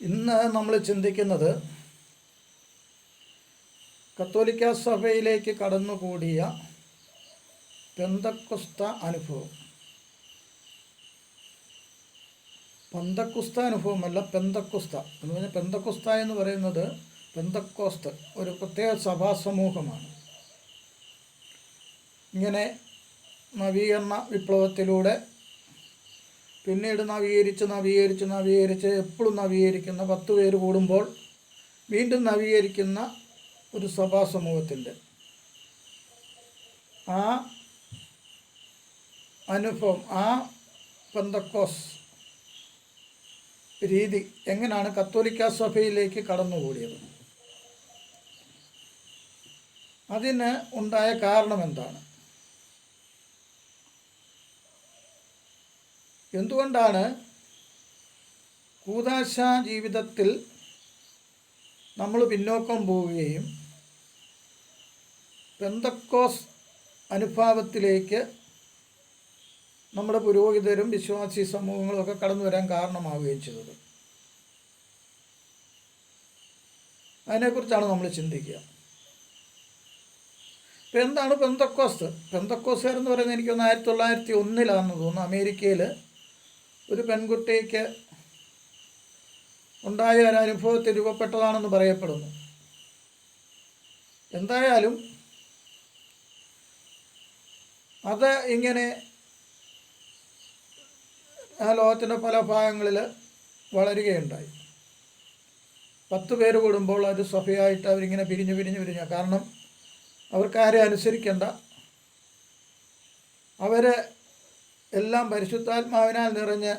ഇന്ന് നമ്മൾ ചിന്തിക്കുന്നത് കത്തോലിക്ക സഭയിലേക്ക് കടന്നുകൂടിയ പെന്തക്കുസ്ത അനുഭവം. പന്തക്കുസ്ത അനുഭവമല്ല പെന്തക്കുസ്ത. എന്ന് പറഞ്ഞാൽ പെന്തക്കുസ്ത എന്ന് പറയുന്നത് പെന്തക്കോസ്ത് ഒരു പ്രത്യേക സഭാ സമൂഹമാണ് ഇങ്ങനെ നവീകരണ വിപ്ലവത്തിലൂടെ പിന്നീട് നവീകരിച്ച് നവീകരിച്ച് നവീകരിച്ച് എപ്പോഴും നവീകരിക്കുന്ന പത്ത് പേര് കൂടുമ്പോൾ വീണ്ടും നവീകരിക്കുന്ന ഒരു സഭാ സമൂഹത്തിന്റെ ആ അനുഭവം ആ പന്തക്കോസ് രീതി എങ്ങനെയാണ് കത്തോലിക്ക സഭയിലേക്ക് കടന്നുകൂടിയത്? അതിന് ഉണ്ടായ കാരണം എന്താണ്? എന്തുകൊണ്ടാണ് കൂതാശ ജീവിതത്തിൽ നമ്മൾ പിന്നോക്കം പോവുകയും പെന്തക്കോസ് അനുഭാവത്തിലേക്ക് നമ്മുടെ പുരോഹിതരും വിശ്വാസി സമൂഹങ്ങളും ഒക്കെ കടന്നു വരാൻ കാരണമാവുകയും ചെയ്തത്? അതിനെക്കുറിച്ചാണ് നമ്മൾ ചിന്തിക്കുക. ഇപ്പം എന്താണ് പെന്തക്കോസ്? പെന്തക്കോസുകാരെന്ന് പറയുന്നത് എനിക്കൊന്ന് ആയിരത്തി തൊള്ളായിരത്തി ഒന്നിലാണെന്ന് തോന്നുന്നു. അമേരിക്കയിൽ ഒരു പെൺകുട്ടിക്ക് ഉണ്ടായ ഒരു അനുഭവത്തിൽ രൂപപ്പെട്ടതാണെന്ന് പറയപ്പെടുന്നു. എന്തായാലും അത് ഇങ്ങനെ ആ ലോകത്തിന്റെ പല ഭാഗങ്ങളിൽ വളരുകയുണ്ടായി. പത്ത് പേര് കൂടുമ്പോൾ അത് സഭയായിട്ട് അവരിങ്ങനെ പിരിഞ്ഞ് പിരിഞ്ഞ് പിരിഞ്ഞ. കാരണം അവർക്കാരെ അനുസരിക്കേണ്ട. അവർ എല്ലാം പരിശുദ്ധാത്മാവിനാൽ നിറഞ്ഞ്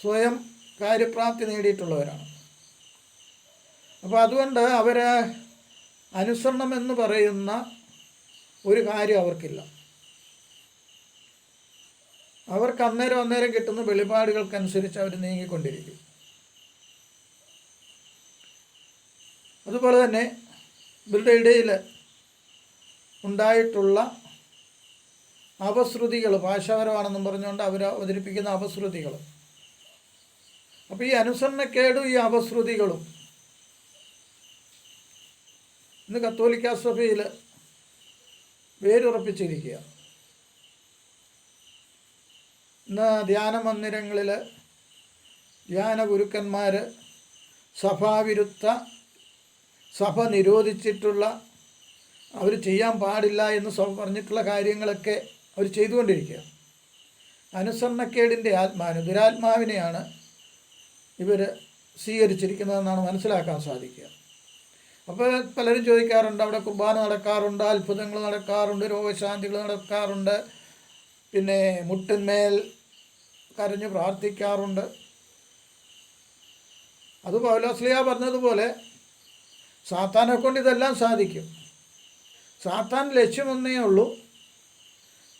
സ്വയം കാര്യപ്രാപ്തി നേടിയിട്ടുള്ളവരാണ്. അപ്പോൾ അതുകൊണ്ട് അവർ അനുസരണം എന്ന് പറയുന്ന ഒരു കാര്യം അവർക്കില്ല. അവർക്ക് അന്നേരം അന്നേരം കിട്ടുന്ന വെളിപാടുകൾക്കനുസരിച്ച് അവർ നീങ്ങിക്കൊണ്ടിരിക്കും. അതുപോലെ തന്നെ ഇവരുടെ ഇടയിൽ ഉണ്ടായിട്ടുള്ള അപശ്രുതികൾ ഭാഷാപരമാണെന്നും പറഞ്ഞുകൊണ്ട് അവർ അവതരിപ്പിക്കുന്ന അപശ്രുതികൾ അപ്പോൾ ഈ അനുസരണക്കേടും ഈ അപശ്രുതികളും ഇന്ന് കത്തോലിക്ക സഭയിൽ വേരുറപ്പിച്ചിരിക്കുക. ഇന്ന് ധ്യാന മന്ദിരങ്ങളിൽ ധ്യാന ഗുരുക്കന്മാർ സഭാവിരുദ്ധ സഭ നിരോധിച്ചിട്ടുള്ള അവർ ചെയ്യാൻ പാടില്ല എന്ന് പറഞ്ഞിട്ടുള്ള കാര്യങ്ങളൊക്കെ അവർ ചെയ്തുകൊണ്ടിരിക്കുക അനുസരണക്കേടിന്റെ ആത്മാവിന് ദുരാത്മാവിനെയാണ് ഇവർ സ്വീകരിച്ചിരിക്കുന്നതെന്നാണ് മനസ്സിലാക്കാൻ സാധിക്കുക. അപ്പോൾ പലരും ചോദിക്കാറുണ്ട് അവിടെ കുർബാന നടക്കാറുണ്ട് അത്ഭുതങ്ങൾ നടക്കാറുണ്ട് രോഗശാന്തികൾ നടക്കാറുണ്ട് പിന്നെ മുട്ടിന്മേൽ കരഞ്ഞ് പ്രാർത്ഥിക്കാറുണ്ട്. അത് പൗലോസ്ലിയ പറഞ്ഞതുപോലെ സാത്താനെ കൊണ്ട് ഇതെല്ലാം സാധിക്കും. സാത്താൻ ലക്ഷ്യമൊന്നേ ഉള്ളൂ.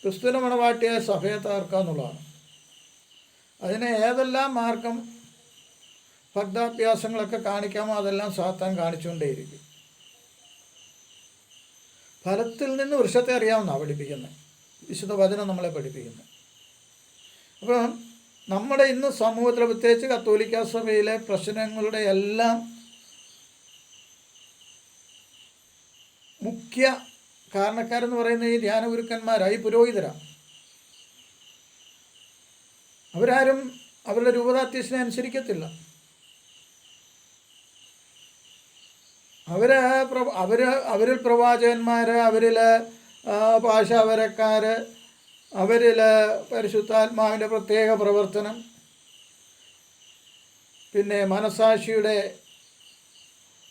ക്രിസ്തുവിന് മണവാട്ടിയായ സഭയെ തകർക്കുക എന്നുള്ളതാണ് അതിന് ഏതെല്ലാം മാർഗം ഭക്താഭ്യാസങ്ങളൊക്കെ കാണിക്കാമോ അതെല്ലാം സാത്താൻ കാണിച്ചുകൊണ്ടേയിരിക്കും. ഫലത്തിൽ നിന്ന് വൃക്ഷത്തെ അറിയാമെന്നാണ് പഠിപ്പിക്കുന്നത് വിശുദ്ധ വചനം നമ്മളെ പഠിപ്പിക്കുന്നത് അപ്പം നമ്മുടെ ഇന്ന് സമൂഹത്തിൽ പ്രത്യേകിച്ച് കത്തോലിക്ക സഭയിലെ പ്രശ്നങ്ങളുടെ എല്ലാം മുഖ്യ കാരണക്കാരെന്ന് പറയുന്ന ഈ ധ്യാന ഗുരുക്കന്മാരായി പുരോഹിതരാണ് അവരാരും അവരുടെ രൂപതാത്യസിനെ അനുസരിക്കത്തില്ല. അവർ അവർ അവരിൽ പ്രവാചകന്മാർ അവരിൽ ഭാഷാവരക്കാർ അവരിൽ പരിശുദ്ധാത്മാവിന്റെ പ്രത്യേക പ്രവർത്തനം പിന്നെ മനസാക്ഷിയുടെ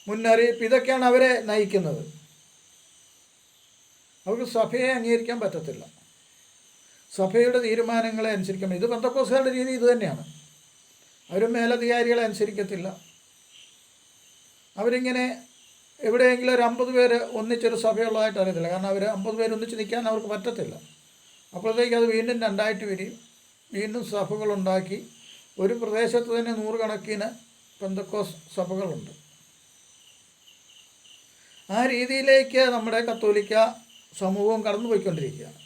മുന്നറിയിപ്പ് ഇതൊക്കെയാണ് അവരെ നയിക്കുന്നത്. അവർക്ക് സഭയെ അംഗീകരിക്കാൻ പറ്റത്തില്ല. സഭയുടെ തീരുമാനങ്ങളെ അനുസരിക്കാൻ ഇത് പന്തക്കോസുകാരുടെ രീതി ഇത് തന്നെയാണ്. അവർ മേലധികാരികളെ അനുസരിക്കത്തില്ല. അവരിങ്ങനെ എവിടെയെങ്കിലും ഒരു അമ്പത് പേര് ഒന്നിച്ചൊരു സഭയുള്ളതായിട്ട് അറിയത്തില്ല. കാരണം അവർ അമ്പത് പേര് ഒന്നിച്ച് നിൽക്കാൻ അവർക്ക് പറ്റത്തില്ല. അപ്പോഴത്തേക്ക് അത് വീണ്ടും രണ്ടായിട്ട് വരികയും വീണ്ടും സഭകളുണ്ടാക്കി. ഒരു പ്രദേശത്ത് തന്നെ നൂറുകണക്കിന് പെന്തക്കോസ് സഭകളുണ്ട്. ആ രീതിയിലേക്ക് നമ്മുടെ കത്തോലിക്ക സമൂഹം കടന്നുപോയിക്കൊണ്ടിരിക്കുകയാണ്.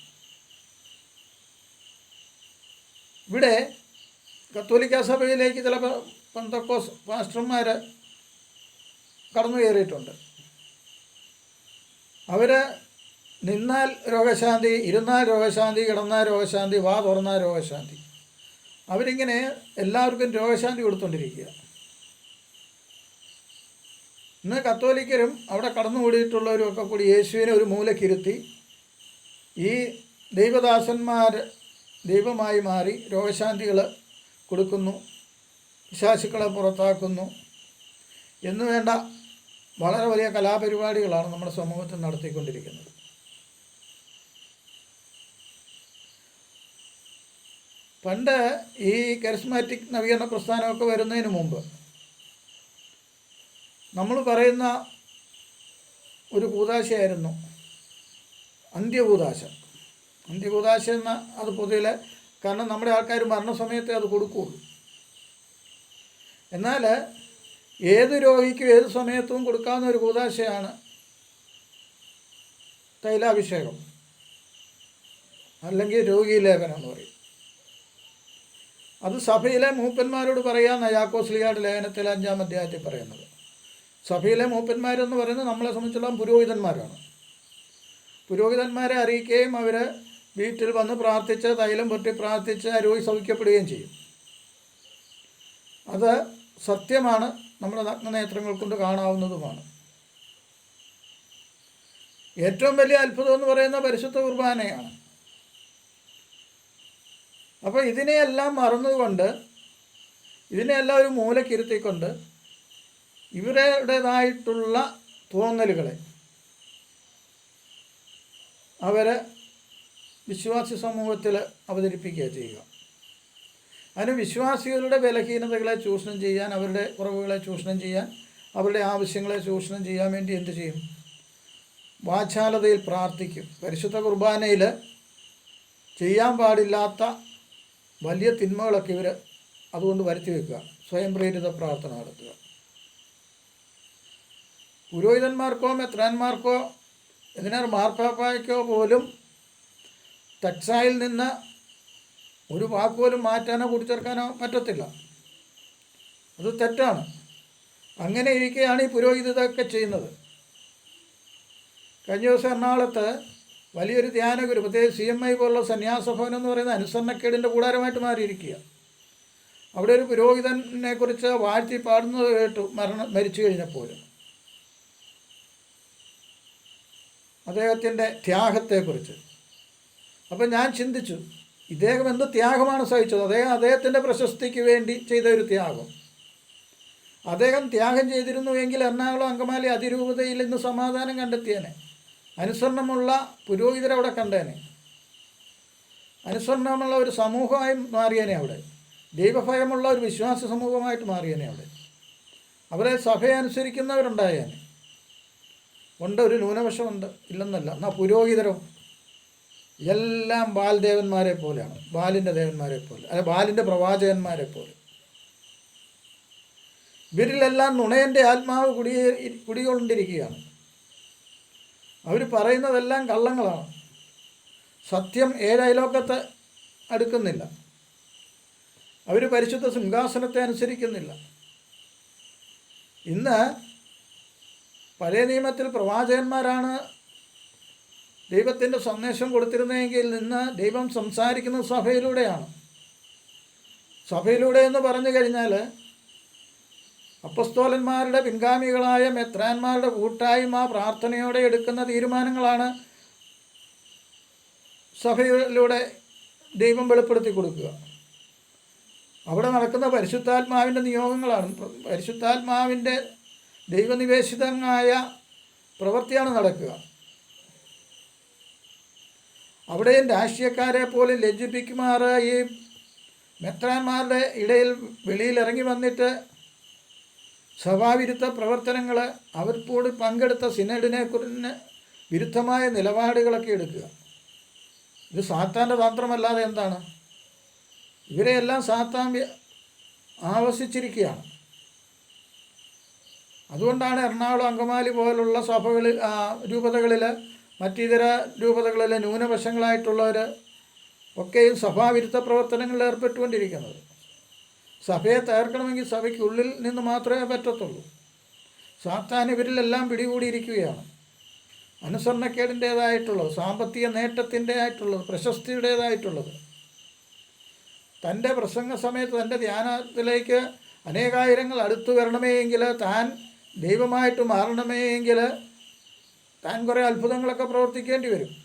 ഇവിടെ കത്തോലിക്ക സഭയിലേക്ക് ചില പന്തക്കോസ് പാസ്റ്റർമാർ കടന്നു കയറിയിട്ടുണ്ട് അവർ നിന്നാൽ രോഗശാന്തി ഇരുന്നാൽ രോഗശാന്തി കിടന്നാൽ രോഗശാന്തി വാ തുറന്നാൽ രോഗശാന്തി. അവരിങ്ങനെ എല്ലാവർക്കും രോഗശാന്തി കൊടുത്തുകൊണ്ടിരിക്കുക ഇന്ന് കത്തോലിക്കരും അവിടെ കടന്നുകൂടിയിട്ടുള്ളവരും ഒക്കെ കൂടി യേശുവിനെ ഒരു മൂലക്കിരുത്തി. ഈ ദൈവദാസന്മാർ ദൈവമായി മാറി രോഗശാന്തികൾ കൊടുക്കുന്നു വിശാശുക്കളെ പുറത്താക്കുന്നു. എന്നു വേണ്ട വളരെ വലിയ കലാപരിപാടികളാണ് നമ്മുടെ സമൂഹത്തിൽ നടത്തിക്കൊണ്ടിരിക്കുന്നത്. പണ്ട് ഈ കരിസ്മാറ്റിക് നവീകരണ പ്രസ്ഥാനമൊക്കെ വരുന്നതിന് മുമ്പ് നമ്മൾ പറയുന്ന ഒരു കൂതാശയായിരുന്നു അന്ത്യകൂതാശ അന്ത്യകൂതാശ എന്ന അത് പൊതുവിൽ കാരണം നമ്മുടെ ആൾക്കാർ മരണസമയത്തെ അത് കൊടുക്കുകയുള്ളൂ. എന്നാൽ ഏത് രോഗിക്കും ഏത് സമയത്തും കൊടുക്കാവുന്ന ഒരു കൂതാശയാണ് തൈലാഭിഷേകം. അല്ലെങ്കിൽ രോഗീലേപനം എന്ന് പറയും. അത് സഭയിലെ മൂപ്പന്മാരോട് പറയാമെന്ന യാക്കോസ്ലിയാട് ലേഖനത്തിൽ അഞ്ചാം അധ്യായത്തിൽ പറയുന്നത്. സഭയിലെ മൂപ്പന്മാരെന്ന് പറയുന്നത് നമ്മളെ സംബന്ധിച്ചുള്ള പുരോഹിതന്മാരാണ്. പുരോഹിതന്മാരെ അറിയിക്കുകയും അവർ വീട്ടിൽ വന്ന് പ്രാർത്ഥിച്ച് തൈലം പൊട്ടി പ്രാർത്ഥിച്ച് രോഗി സൗഖ്യപ്പെടുകയും ചെയ്യും. അത് സത്യമാണ്. നമ്മുടെ നഗ്നനേത്രങ്ങൾ കൊണ്ട് കാണാവുന്നതുമാണ്. ഏറ്റവും വലിയ അത്ഭുതം എന്ന് പറയുന്ന പരിശുദ്ധ കുർബാനയാണ്. അപ്പോൾ ഇതിനെയെല്ലാം മറന്നുകൊണ്ട് ഇതിനെയെല്ലാം ഒരു മൂലക്കിരുത്തിക്കൊണ്ട് ഇവരുടേതായിട്ടുള്ള തോന്നലുകളെ അവർ വിശ്വാസി സമൂഹത്തിൽ അവതരിപ്പിക്കുക ചെയ്യുക. അതിന് വിശ്വാസികളുടെ ബലഹീനതകളെ ചൂഷണം ചെയ്യാൻ അവരുടെ കുറവുകളെ ചൂഷണം ചെയ്യാൻ അവരുടെ ആവശ്യങ്ങളെ ചൂഷണം ചെയ്യാൻ വേണ്ടി എന്ത് ചെയ്യും? വാചാലതയിൽ പ്രാർത്ഥിക്കും. പരിശുദ്ധ കുർബാനയിൽ ചെയ്യാൻ പാടില്ലാത്ത വലിയ തിന്മകളൊക്കെ ഇവർ അതുകൊണ്ട് വരുത്തി വെക്കുക. സ്വയം പ്രേരിത പ്രാർത്ഥന നടത്തുക. പുരോഹിതന്മാർക്കോ മെത്രാന്മാർക്കോ എന്തിനാർ മാർപ്പാപ്പായ്ക്കോ പോലും ടക്സായിൽ നിന്ന് ഒരു വാക്ക് പോലും മാറ്റാനോ കൂട്ടിച്ചേർക്കാനോ പറ്റത്തില്ല. അത് തെറ്റാണ്. അങ്ങനെ ഇരിക്കുകയാണ് ഈ പുരോഹിതതൊക്കെ ചെയ്യുന്നത്. കഴിഞ്ഞ ദിവസം എറണാകുളത്ത് വലിയൊരു ധ്യാനഗുരു പ്രത്യേകിച്ച് സി എം ഐ പോലുള്ള സന്യാസ ഭവനം എന്ന് പറയുന്ന അനുസരണക്കേടിന്റെ കൂടാരമായിട്ട് മാറിയിരിക്കുക. അവിടെ ഒരു പുരോഹിതനെക്കുറിച്ച് വാഴ്ത്തി പാടുന്നത് കേട്ടു മരണം മരിച്ചു കഴിഞ്ഞപ്പോലും അദ്ദേഹത്തിന്റെ ത്യാഗത്തെക്കുറിച്ച്. അപ്പം ഞാൻ ചിന്തിച്ചു ഇദ്ദേഹം എന്ത് ത്യാഗമാണ് സഹിച്ചത്? അദ്ദേഹം അദ്ദേഹത്തിന്റെ പ്രശസ്തിക്ക് വേണ്ടി ചെയ്ത ഒരു ത്യാഗം. അദ്ദേഹം ത്യാഗം ചെയ്തിരുന്നുവെങ്കിൽ എറണാകുളം അങ്കമാലി അതിരൂപതയിൽ ഇന്ന് സമാധാനം കണ്ടെത്തിയേനെ. അനുസരണമുള്ള പുരോഹിതരവിടെ കണ്ടേനെ. അനുസരണമുള്ള ഒരു സമൂഹമായി മാറിയേനെ അവിടെ. ദൈവഭയമുള്ള ഒരു വിശ്വാസ സമൂഹമായിട്ട് മാറിയേനെ അവിടെ. അവരെ സഭയെ അനുസരിക്കുന്നവരുണ്ടായേനെ. ഉണ്ട് ഒരു ന്യൂനപക്ഷമുണ്ട് ഇല്ലെന്നല്ല. എന്നാൽ പുരോഹിതരോ എല്ലാം ബാൽദേവന്മാരെ പോലെയാണ്. ബാലിന്റെ ദേവന്മാരെ പോലെ. അല്ലെ ബാലിന്റെ പ്രവാചകന്മാരെ പോലെ. ഇവരിലെല്ലാം നുണയന്റെ ആത്മാവ് കുടിയേ കുടികൊണ്ടിരിക്കുകയാണ്. അവർ പറയുന്നതെല്ലാം കള്ളങ്ങളാണ്. സത്യം ഏഴയലോക്കത്തെ അടുക്കുന്നില്ല. അവർ പരിശുദ്ധ സിംഹാസനത്തെ അനുസരിക്കുന്നില്ല. ഇന്ന് പഴയ നിയമത്തിൽ പ്രവാചകന്മാരാണ് ദൈവത്തിന്റെ സന്ദേശം കൊടുത്തിരുന്നെങ്കിൽ നിന്ന് ദൈവം സംസാരിക്കുന്ന സഭയിലൂടെയാണ്. സഭയിലൂടെ എന്ന് പറഞ്ഞു കഴിഞ്ഞാൽ അപ്പസ്തോലന്മാരുടെ പിൻഗാമികളായ മെത്രാന്മാരുടെ കൂട്ടായ്മ പ്രാർത്ഥനയോടെ എടുക്കുന്ന തീരുമാനങ്ങളാണ് സഭയിലൂടെ ദൈവം വെളിപ്പെടുത്തി കൊടുക്കുക. അവിടെ നടക്കുന്ന പരിശുദ്ധാത്മാവിന്റെ നിയോഗങ്ങളാണ്. പരിശുദ്ധാത്മാവിന്റെ ദൈവനിവേശിതമായ പ്രവൃത്തിയാണ് നടക്കുക. അവിടെയും രാഷ്ട്രീയക്കാരെ പോലും ലജ്ജിപ്പിക്കുമാറ് ഈ മെത്രാന്മാരുടെ ഇടയിൽ വെളിയിൽ ഇറങ്ങി വന്നിട്ട് സഭാവിരുദ്ധ പ്രവർത്തനങ്ങൾ അവർപ്പോട് പങ്കെടുത്ത സിനഡിനെ കുറിച്ച് വിരുദ്ധമായ നിലപാടുകളൊക്കെ എടുക്കുക. ഇത് സാത്താന്റെ തന്ത്രമല്ലാതെ എന്താണ്? ഇവരെയെല്ലാം സാത്താൻ ആവശിച്ചിരിക്കുകയാണ് അതുകൊണ്ടാണ് എറണാകുളം അങ്കമാലി പോലുള്ള സഭകളിൽ രൂപതകളിൽ മറ്റിതര രൂപതകളിലെ ന്യൂനപക്ഷങ്ങളായിട്ടുള്ളവർ ഒക്കെയും സഭാവിരുദ്ധ പ്രവർത്തനങ്ങളിൽ ഏർപ്പെട്ടുകൊണ്ടിരിക്കുന്നത്. സഭയെ തകർക്കണമെങ്കിൽ സഭയ്ക്കുള്ളിൽ നിന്ന് മാത്രമേ പറ്റത്തുള്ളൂ. സാത്താൻ ഇവരിലെല്ലാം പിടികൂടിയിരിക്കുകയാണ്. അനുസരണക്കേടിന്റേതായിട്ടുള്ളത് സാമ്പത്തിക നേട്ടത്തിന്റെ ആയിട്ടുള്ളത് പ്രശസ്തിയുടേതായിട്ടുള്ളത്. തന്റെ പ്രസംഗ സമയത്ത് തന്റെ ധ്യാനത്തിലേക്ക് അനേകായിരങ്ങൾ അടുത്തു വരണമേ എങ്കിൽ താൻ ദൈവമായിട്ട് മാറണമേ എങ്കിൽ താൻ കുറേ അത്ഭുതങ്ങളൊക്കെ പ്രവർത്തിക്കേണ്ടി വരും.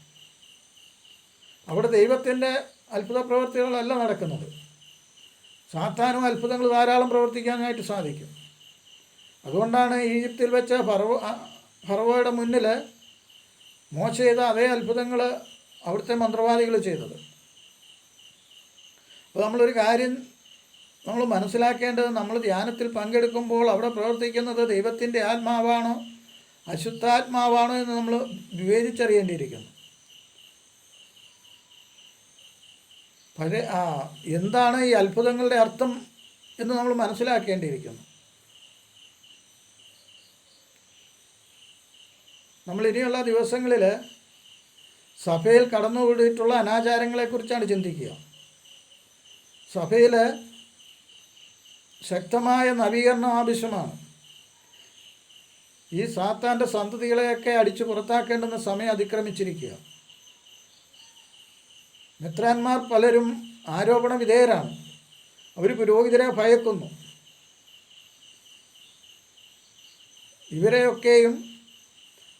അവിടെ ദൈവത്തിന്റെ അത്ഭുത പ്രവർത്തികളല്ല നടക്കുന്നത്. സാത്താനും അത്ഭുതങ്ങൾ ധാരാളം പ്രവർത്തിക്കാനായിട്ട് സാധിക്കും. അതുകൊണ്ടാണ് ഈജിപ്തിൽ വെച്ച ഫറവോ ഫറവോയുടെ മുന്നിൽ മോശ ചെയ്ത അതേ അത്ഭുതങ്ങൾ അവിടുത്തെ മന്ത്രവാദികൾ ചെയ്തത്. അപ്പോൾ നമ്മളൊരു കാര്യം നമ്മൾ മനസ്സിലാക്കേണ്ടത് നമ്മൾ ധ്യാനത്തിൽ പങ്കെടുക്കുമ്പോൾ അവിടെ പ്രവർത്തിക്കുന്നത് ദൈവത്തിന്റെ ആത്മാവാണോ? അശുദ്ധാത്മാവാണോ എന്ന് നമ്മൾ വിവേചിച്ചറിയേണ്ടിയിരിക്കുന്നു. പഴയ ആ എന്താണ് ഈ അത്ഭുതങ്ങളുടെ അർത്ഥം എന്ന് നമ്മൾ മനസ്സിലാക്കേണ്ടിയിരിക്കുന്നു. നമ്മൾ ഇനിയുള്ള ദിവസങ്ങളിൽ സഭയിൽ കടന്നുകൂടിയിട്ടുള്ള അനാചാരങ്ങളെക്കുറിച്ചാണ് ചിന്തിക്കുക. സഭയിൽ ശക്തമായ നവീകരണം ആവശ്യമാണ്. ഈ സാത്താന്റെ സന്തതികളെയൊക്കെ അടിച്ചു പുറത്താക്കേണ്ടുന്ന സമയം അതിക്രമിച്ചിരിക്കുക. മെത്രാന്മാർ പലരും ആരോപണ വിധേയരാണ് അവർ പുരോഹിതരെ ഭയക്കുന്നു. ഇവരെയൊക്കെയും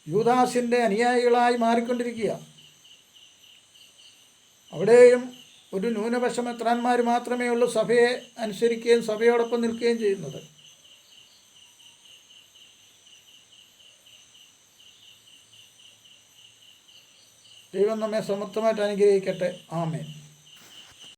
യൂദാസിന്റെ അനുയായികളായി മാറിക്കൊണ്ടിരിക്കുക. അവിടെയും ഒരു ന്യൂനപക്ഷ മെത്രാന്മാർ മാത്രമേ ഉള്ളൂ സഭയെ അനുസരിക്കുകയും സഭയോടൊപ്പം നിൽക്കുകയും ചെയ്യുന്നത്. ദൈവം നമ്മെ സമർത്ഥമായിട്ട് അനുഗ്രഹിക്കട്ടെ. ആമേൻ.